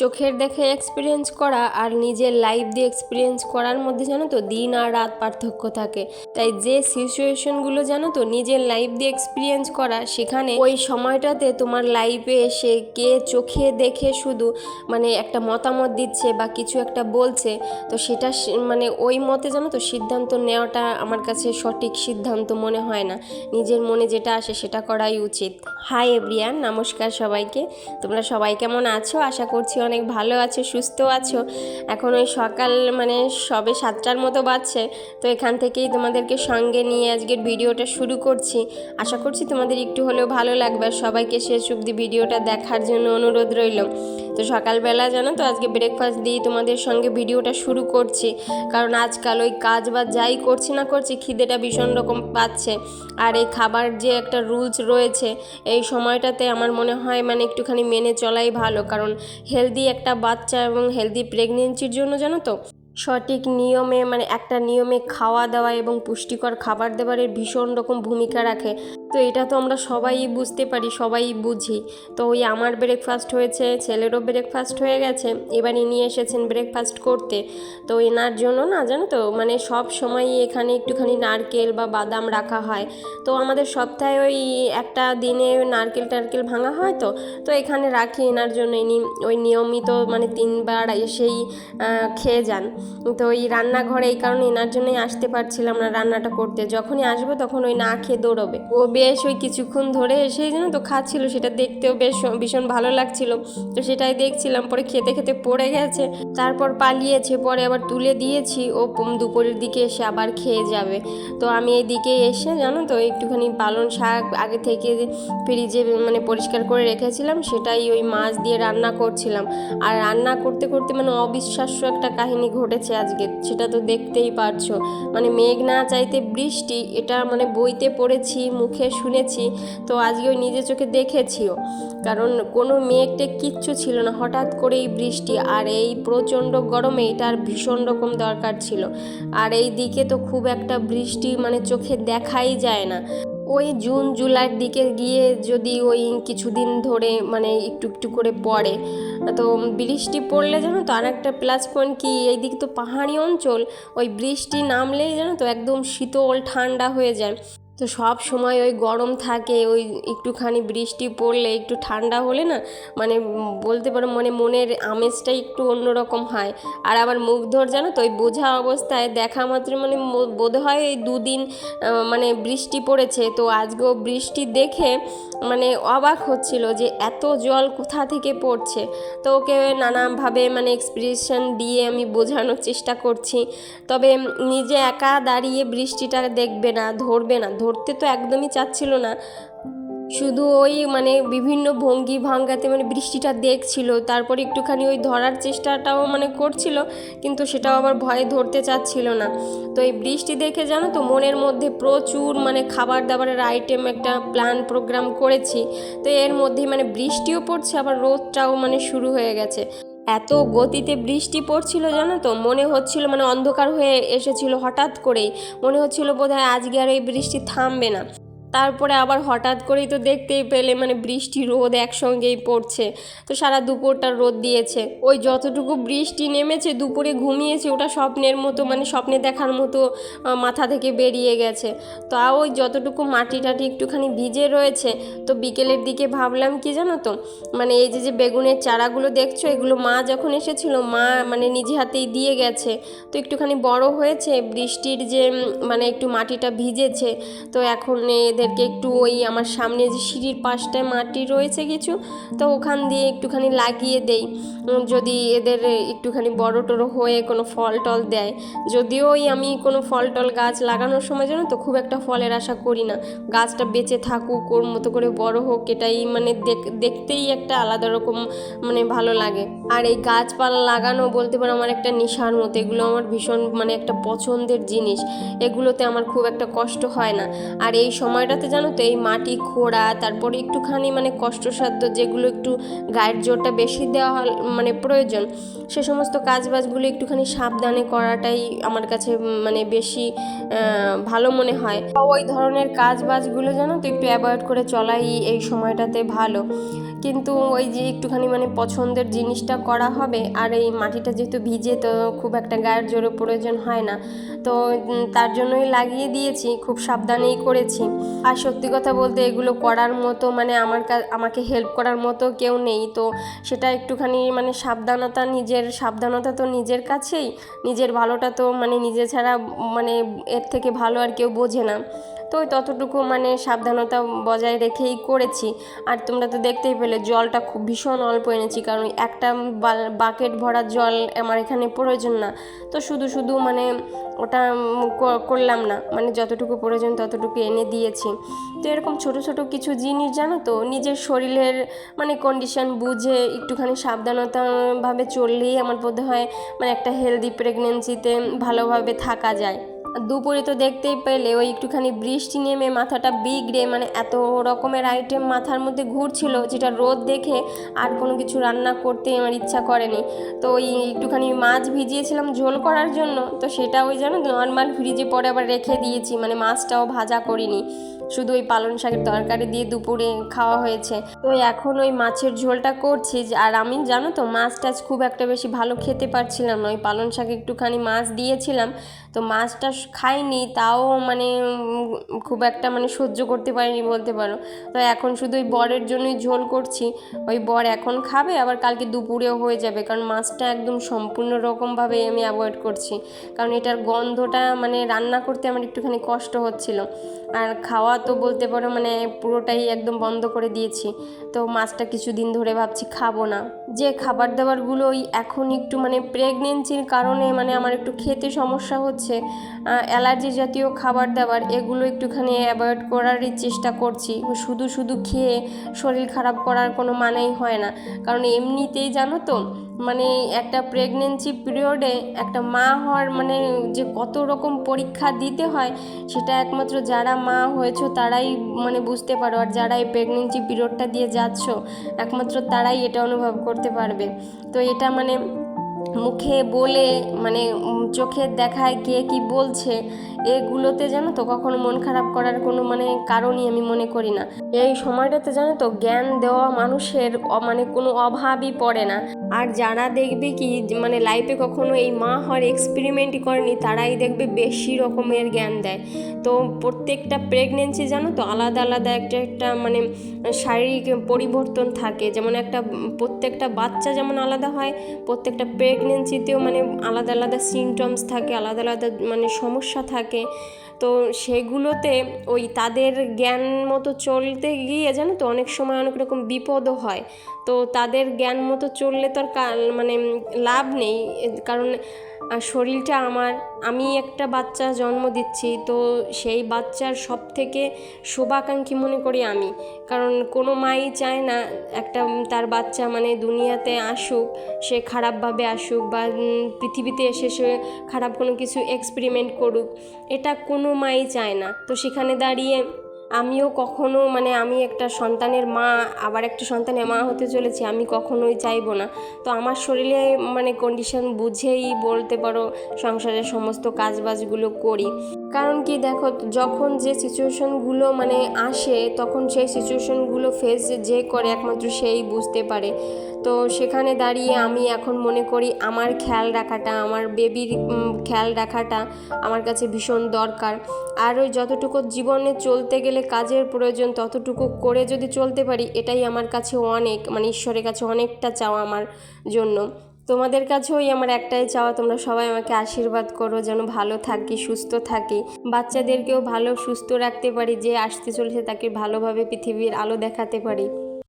চোখের দেখে এক্সপিরিয়েন্স করা আর নিজের লাইফ দিয়ে এক্সপিরিয়েন্স করার মধ্যে জানো তো দিন আর রাত পার্থক্য থাকে। তাই যে সিচুয়েশনগুলো জানো তো নিজের লাইফ দিয়ে এক্সপিরিয়েন্স করা, সেখানে ওই সময়টাতে তোমার লাইফে এসে কে চোখে দেখে শুধু মানে একটা মতামত দিচ্ছে বা কিছু একটা বলছে, তো সেটা মানে ওই মতে জানো তো সিদ্ধান্ত নেওয়াটা আমার কাছে সঠিক সিদ্ধান্ত মনে হয় না। নিজের মনে যেটা আসে সেটা করাই উচিত। হাই এভরিয়ান নমস্কার সবাইকে। তোমরা সবাই কেমন আছো? আশা করছি, অনেক ভালো আছো সুস্থ আছো। এখন ওই সকাল মানে সবে সাতটার মতো বাজছে, তো এখান থেকেই তোমাদেরকে সঙ্গে নিয়ে আজকের ভিডিওটা শুরু করছি। আশা করছি তোমাদের একটু হলেও ভালো লাগবে সবাইকে শেষ অবধি ভিডিওটা দেখার জন্য অনুরোধ রইল। তো সকালবেলা জানো তো আজকে ব্রেকফাস্ট দিয়ে তোমাদের সঙ্গে ভিডিওটা শুরু করছি। কারণ আজকাল ওই কাজ বা যাই করছি না করছি, খিদেটা ভীষণ রকম পাচ্ছে। আর এই খাবার যে একটা রুলস রয়েছে, এই সময়টাতে আমার মনে হয় মানে একটুখানি মেনে চলাই ভালো। কারণ হেলদি একটা বাচ্চা এবং হেলদি প্রেগনেন্সির জন্য জানো তো সঠিক নিয়মে মানে একটা নিয়মে খাওয়া দাওয়া এবং পুষ্টিকর খাবার দাবারের ভীষণ রকম ভূমিকা রাখে। তো এটা তো আমরা সবাই বুঝতে পারি, সবাই বুঝি। তো ওই আমার ব্রেকফাস্ট হয়েছে, ছেলেরও ব্রেকফাস্ট হয়ে গেছে, এবার ইনি এসেছেন ব্রেকফাস্ট করতে। তো এনার জন্য না, জানো তো মানে সব সময় এখানে একটুখানি নারকেল বা বাদাম রাখা হয়। তো আমাদের সপ্তাহে ওই একটা দিনে নারকেল টারকেল ভাঙা হয় তো তো এখানে রাখি এনার জন্য। ইনি ওই নিয়মিত মানে তিনবার এসেই খেয়ে যান। তো ওই রান্নাঘরে এই কারণে এনার জন্যই আসতে পারছিলাম না রান্নাটা করতে। যখনই আসব তখন ওই না খেয়ে দৌড়বে। ও বেশ ওই কিছুক্ষণ ধরে এসেই যেন তো খাচ্ছিল, সেটা দেখতেও বেশ ভীষণ ভালো লাগছিল। তো সেটাই দেখছিলাম, পরে খেতে খেতে পড়ে গেছে। তারপর পালিয়েছে, পরে আবার তুলে দিয়েছি। ও দুপুরের দিকে এসে আবার খেয়ে যাবে। তো আমি এই দিকে এসে জানো তো একটুখানি পালং শাক আগে থেকে ফ্রিজে মানে পরিষ্কার করে রেখেছিলাম, সেটাই ওই মাছ দিয়ে রান্না করছিলাম। আর রান্না করতে করতে মানে অবিশ্বাস্য একটা কাহিনী ঘটেছে আজকে, সেটা তো দেখতেই পারছ। মানে মেঘ না চাইতে বৃষ্টি, এটা মানে বইতে পড়েছি, মুখে শুনেছি, তো আজকে ওই নিজে চোখে দেখেছিও। কারণ কোনো মেঘটে কিচ্ছু ছিল না, হঠাৎ করেই বৃষ্টি, আর এই প্রচণ্ড গরমে এটার ভীষণ রকম দরকার ছিল। আর এই দিকে তো খুব একটা বৃষ্টি মানে চোখে দেখাই যায় না। ওই জুন, জুলাইয়ের দিকে গিয়ে যদি ওই কিছুদিন ধরে মানে একটু একটু করে পড়ে। তো বৃষ্টি পড়লে জানো তো আর একটা প্লাস পয়েন্ট কি এই দিক তো পাহাড়ি অঞ্চল, ওই বৃষ্টি নামলেই জানো তো একদম শীতল, ঠান্ডা হয়ে যায়। তো সব সময় ওই গরম থাকে, ওই একটুখানি বৃষ্টি পড়লে একটু ঠান্ডা হলে না মানে বলতে পারো মানে মনের আমেজটাই একটু অন্যরকম হয়। আর আবার মুখ ধর জানো তো, ওই বোঝা অবস্থায় দেখা মাত্র মানে বোধ হয় এই দুদিন মানে বৃষ্টি পড়েছে। তো আজকেও বৃষ্টি দেখে মানে অবাক হচ্ছিল যে এত জল কোথা থেকে পড়ছে। তো ওকে নানাভাবে মানে এক্সপ্রেশন দিয়ে আমি বোঝানোর চেষ্টা করছি। তবে নিজে একা দাঁড়িয়ে বৃষ্টিটা দেখবে না, ধরবে না ধরতে তো একদমই চাচ্ছিল না। শুধু ওই মানে বিভিন্ন ভঙ্গি ভাঙ্গাতে মানে বৃষ্টিটা দেখছিল, তারপরে একটুখানি ওই ধরার চেষ্টাটাও মানে করছিল, কিন্তু সেটাও আবার ভয়ে ধরতে চাচ্ছিল না। তো এই বৃষ্টি দেখে জানো তো মনের মধ্যে প্রচুর মানে খাবার দাবারের আইটেম একটা প্ল্যান প্রোগ্রাম করেছি। তো এর মধ্যেই মানে বৃষ্টিও পড়ছে, আবার রোদটাও মানে শুরু হয়ে গেছে। এত গতিতে বৃষ্টি পড়ছিল জানো তো? মনে হচ্ছিল মানে অন্ধকার হয়ে এসেছিল হঠাৎ করেই। মনে হচ্ছিল বোধহয় আজকে আর এই বৃষ্টি থামবে না। তারপরে আবার হঠাৎ করেই তো দেখতেই পেলে মানে বৃষ্টি, রোদ একসঙ্গেই পড়ছে। তো সারা দুপুরটা রোদ দিয়েছে। ওই যতটুকু বৃষ্টি নেমেছে, দুপুরে ঘুমিয়েছে, ওটা স্বপ্নের মতো মানে স্বপ্নে দেখার মতো মাথা থেকে বেরিয়ে গেছে। তো ওই যতটুকু মাটি টাটি একটুখানি ভিজে রয়েছে, তো বিকেলের দিকে ভাবলাম কি জানো তো মানে এই যে যে বেগুনের চারাগুলো দেখছ, এগুলো মা যখন এসেছিল, মা মানে নিজে হাতেই দিয়ে গেছে। তো একটুখানি বড় হয়েছে, বৃষ্টির যে মানে একটু মাটিটা ভিজেছে, তো এখন এদেরকে একটু ওই আমার সামনে যে সিঁড়ির পাশটায় মাটি রয়েছে কিছু, তো ওখান দিয়ে একটুখানি লাগিয়ে দেই। যদি এদের একটুখানি বড় টড়ো হয়ে কোনো ফল টল দেয়। যদিও ওই আমি কোনো ফল টল গাছ লাগানোর সময় জানো তো খুব একটা ফলের আশা করি না। গাছটা বেঁচে থাকুক, ওর মতো করে বড় হোক, এটাই মানে দেখ- দেখতেই একটা আলাদা রকম মানে ভালো লাগে। আর এই গাছপালা লাগানো বলতে পারো আমার একটা নেশার মতো, এগুলো আমার ভীষণ মানে একটা পছন্দের জিনিস। এগুলোতে আমার খুব একটা কষ্ট হয় না। আর এই সময়টাতে জানো তো এই মাটি, খোঁড়া, তারপরে একটুখানি মানে কষ্টসাধ্য যেগুলো একটু গায়ের জোরটা বেশি দেওয়া মানে প্রয়োজন, সে সমস্ত কাজবাজগুলো একটুখানি সাবধানে করাটাই আমার কাছে মানে বেশি ভালো মনে হয়। ওই ধরনের কাজ বাজগুলো জানো তো একটু অ্যাভয়েড করে চলাই এই সময়টাতে ভালো। কিন্তু ওই যে একটুখানি মানে পছন্দের জিনিসটা করা হবে, আর এই মাটিটা যেহেতু ভিজে তো খুব একটা গায়ের জোরে প্রয়োজন হয় না। তো তার জন্যই লাগিয়ে দিয়েছি, খুব সাবধানেই করেছি। আর সত্যি কথা বলতে এগুলো করার মতো মানে আমার আমাকে হেল্প করার মতো কেউ নেই। তো সেটা একটুখানি মানে সাবধানতা নিজের, সাবধানতা তো নিজের কাছেই। নিজের ভালোটা তো মানে নিজে ছাড়া মানে এর থেকে ভালো আর কেউ বোঝে না। তো ততটুকু মানে সাবধানতা বজায় রেখেই করেছি। আর তোমরা তো দেখতেই পেলে, জলটা খুব ভীষণ অল্প এনেছি, কারণ একটা বাকেট ভরা জল আমার এখানে প্রয়োজন না। তো শুধু শুধু মানে ওটা করলাম না মানে যতটুকু প্রয়োজন ততটুকু এনে দিয়েছি। তো এরকম ছোট ছোট কিছু জিনিস জানো তো, নিজের শরীরের মানে কন্ডিশন বুঝে একটুখানি সাবধানতাভাবে চললেই আমার বোধ হয় মানে একটা হেলদি প্রেগনেন্সিতে ভালোভাবে থাকা যায়। দুপুরে তো দেখতেই পেলে, ওই একটুখানি বৃষ্টি নেমে মাথাটা বিগড়ে মানে এত রকমের আইটেম মাথার মধ্যে ঘুরছিল, যেটা রোদ দেখে আর কোনো কিছু রান্না করতে আমার ইচ্ছা করেনি। তো ওই একটুখানি মাছ ভিজিয়েছিলাম ঝোল করার জন্য, তো সেটা ওই যেন নর্মাল ফ্রিজে পরে আবার রেখে দিয়েছি মানে মাছটাও ভাজা করিনি। শুধু ওই পালং শাকের তরকারি দিয়ে দুপুরে খাওয়া হয়েছে। তো এখন ওই মাছের ঝোলটা করছি, আর আমি জানো তো, মাছ টাছ খুব একটা বেশি ভালো খেতে পারছিলাম না। ওই পালং শাকে একটুখানি মাছ দিয়েছিলাম, তো মাছটা খাইনি, তাও মানে খুব একটা মানে সহ্য করতে পারিনি বলতে পারো। তো এখন শুধু ওই বরের জন্যই ঝোল করছি, ওই বর এখন খাবে, আবার কালকে দুপুরেও হয়ে যাবে, কারণ মাছটা একদম সম্পূর্ণ রকমভাবে আমি অ্যাভয়েড করছি। কারণ এটার গন্ধটা মানে রান্না করতে আমার একটুখানি কষ্ট হচ্ছিল। আর খাওয়া তো বলতে পারো মানে পুরোটাই একদম বন্ধ করে দিয়েছি। তো মাছটা কিছুদিন ধরে ভাবছি খাব না। যে খাবার দাবারগুলো ওই এখন একটু মানে প্রেগনেন্সির কারণে মানে আমার একটু খেতে সমস্যা হচ্ছে অ্যালার্জি জাতীয় খাবার দাবার এগুলো একটুখানি অ্যাভয়েড করারই চেষ্টা করছি। শুধু শুধু খেয়ে শরীর খারাপ করার কোনো মানেই হয় না। কারণ এমনিতেই জানো তো মানে একটা প্রেগনেন্সি পিরিয়ডে একটা মা হওয়ার মানে যে কত রকম পরীক্ষা দিতে হয়, সেটা একমাত্র যারা মা হয়েছো তারাই মানে বুঝতে পারো। আর যারা এই প্রেগনেন্সি পিরিয়ডটা দিয়ে যাচ্ছ, একমাত্র তারাই এটা অনুভব করতে পারবে। তো এটা মানে মুখে বলে মানে চোখের দেখায় কে কি বলছে, এগুলোতে জানো তো কখনো মন খারাপ করার কোনো মানে কারণই আমি মনে করি না। এই সময়টাতে জানো তো জ্ঞান দেওয়া মানুষের মানে কোনো অভাবই পড়ে না। আর যারা দেখবে কি মানে লাইফে কখনো এই মা হওয়ার এক্সপেরিমেন্টই করেনি, তারাই দেখবে বেশি রকমের জ্ঞান দেয়। তো প্রত্যেকটা প্রেগনেন্সি জানো তো আলাদা আলাদা একটা একটা মানে শারীরিক পরিবর্তন থাকে। যেমন একটা, প্রত্যেকটা বাচ্চা যেমন আলাদা হয়, প্রত্যেকটা প্রেগনেন্সিতেও মানে আলাদা আলাদা সিমটমস থাকে, আলাদা আলাদা মানে সমস্যা থাকে। তো সেগুলোতে ওই তাদের জ্ঞান মতো চলতে গিয়ে জানো তো অনেক সময় অনেক রকম বিপদও হয়। তো তাদের জ্ঞান মতো চললে তো আর মানে লাভ নেই। কারণ শরীরটা আমার, আমি একটা বাচ্চা জন্ম দিচ্ছি, তো সেই বাচ্চার সব থেকে শুভাকাঙ্ক্ষী মনে করি আমি। কারণ কোনো মাই চায় না একটা তার বাচ্চা মানে দুনিয়াতে আসুক, সে খারাপভাবে আসুক বা পৃথিবীতে এসে সে খারাপ কোনো কিছু এক্সপেরিমেন্ট করুক, এটা কোনো মাই চায় না। তো সেখানে দাঁড়িয়ে আমিও কখনো মানে আমি একটা সন্তানের মা, আবার একটা সন্তানের মা হতে চলেছি, আমি কখনোই চাইব না। তো আমার শরীরে মানে কন্ডিশন বুঝেই বলতে পারো সংসারের সমস্ত কাজবাজগুলো করি। কারণ কি দেখো, যখন যে সিচুয়েশনগুলো মানে আসে, তখন সেই সিচুয়েশনগুলো ফেস যে করে একমাত্র সেই বুঝতে পারে। তো সেখানে দাঁড়িয়ে আমি এখন মনে করি আমার খেয়াল রাখাটা, আমার বেবির খেয়াল রাখাটা আমার কাছে ভীষণ দরকার। আর ওই যতটুকু জীবনে চলতে গেলে কাজের প্রয়োজন, ততটুকু করে যদি চলতে পারি, এটাই আমার কাছে অনেক মানে ঈশ্বরের কাছে অনেকটা চাওয়া আমার জন্য। তোমাদের কাছেও আমার একটাই চাওয়া, তোমরা সবাই আমাকে আশীর্বাদ করো, যেন ভালো থাকি, সুস্থ থাকি। বাচ্চাদেরকেও ভালো, সুস্থ রাখতে পারি, যে আসতে চলেছে তাকে ভালোভাবে পৃথিবীর আলো দেখাতে পারি।